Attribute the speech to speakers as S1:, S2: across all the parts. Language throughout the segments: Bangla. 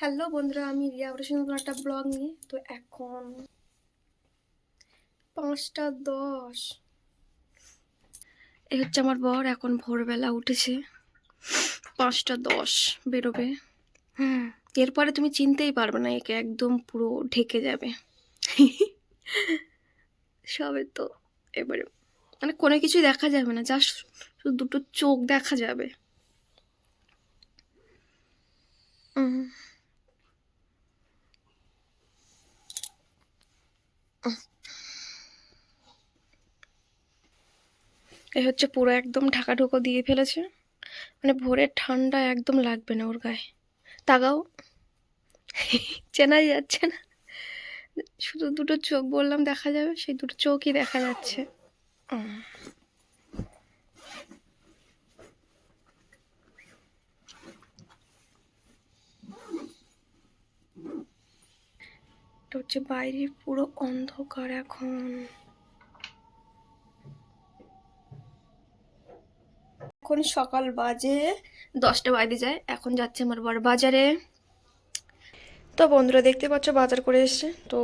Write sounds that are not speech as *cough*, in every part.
S1: হ্যালো বন্ধুরা, আমি রিয়া নতুন একটা ব্লগ নিয়ে। তো এখন পাঁচটা দশ। এ হচ্ছে আমার বর, এখন ভোরবেলা উঠেছে। পাঁচটা দশ বেরোবে। হুম এরপরে তুমি চিনতেই পারবে না, একে একদম পুরো ঢেকে যাবে। সবে তো এবারে মানে কোনো কিছুই দেখা যাবে না জাস্ট শুধু দুটো চোখ দেখা যাবে। উম। এই হচ্ছে পুরো একদম ঢাকা ঢুকো দিয়ে ফেলেছে। মানে ভোরে ঠান্ডা একদম লাগবে না ওর গায়ে। তাগাও চেনাই যাচ্ছে না। শুধু দুটো চোখ বললাম দেখা যাবে, সেই দুটো চোখই দেখা যাচ্ছে। এটা হচ্ছে বাইরে পুরো অন্ধকার এখন। এখন সকাল বাজে দশটা বাজে যায় এখন যাচ্ছে আমার বড় বাজারে। তো বন্ধুরা দেখতে পাচ্ছ বাজার করে এসছে তো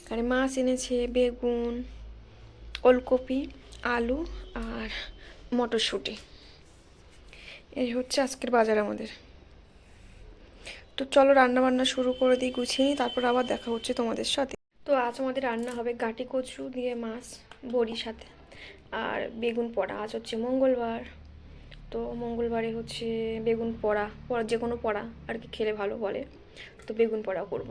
S1: এখানে মাছ এনেছে বেগুন ওলকপি আলু আর মটরশুঁটি। এই হচ্ছে আজকের বাজার আমাদের। তো চলো রান্না বান্না শুরু করে দিই গুছিয়ে নিই তারপর আবার দেখা হচ্ছে তোমাদের সাথে। তো আজ আমাদের রান্না হবে গাটি কচু দিয়ে মাছ বড়ির সাথে আর বেগুন পোড়া। আজ হচ্ছে মঙ্গলবার তো মঙ্গলবারে হচ্ছে বেগুন পোড়া পড়া যে কোনো পোড়া আর কি খেলে ভালো বলে তো বেগুন পোড়া করব।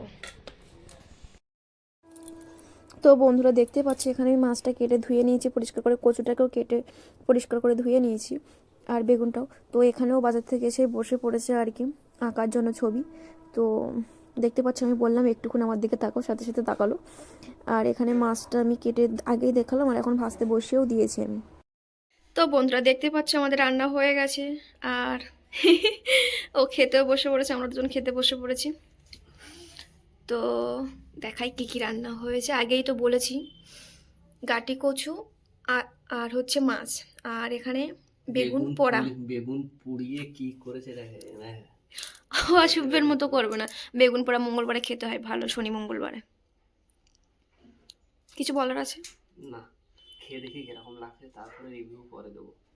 S1: তো বন্ধুরা দেখতে পাচ্ছি এখানে আমি মাছটা কেটে ধুয়ে নিয়েছি পরিষ্কার করে কচুটাকেও কেটে পরিষ্কার করে ধুয়ে নিয়েছি আর বেগুনটাও। তো এখানেও বাজার থেকে এসে বসে পড়েছে আর কি। আঁকার জন্য ছবি। তো দেখতে পাচ্ছি আমি বললাম একটুক্ষণ আমার দিকে তাকাও সাথে সাথে তাকালো। আর এখানে মাছটা আমি কেটে আগেই দেখালাম আর এখন ভাজতে বসিয়েও দিয়েছি আমি। তো বন্ধুরা দেখতে পাচ্ছ আমাদের রান্না হয়ে গেছে। আর ও খেতেও বসে পড়েছে আমরা দুজন খেতে বসে পড়েছি। তো দেখাই কি কি রান্না হয়েছে। আগেই তো বলেছি গাটি কচু আর আর হচ্ছে মাছ। আর এখানে বেগুন পোড়া।
S2: বেগুন পুড়িয়ে কি করেছে *laughs*
S1: অশুভের মতো করবে না। বেগুন পোড়া মঙ্গলবারে খেতে হয়, ভালো, শনি মঙ্গলবারে। কিছু বলার আছে?
S2: না, খেয়ে দেখি কীরকম লাগছে, তারপরে রিভিউ পরে দেবো।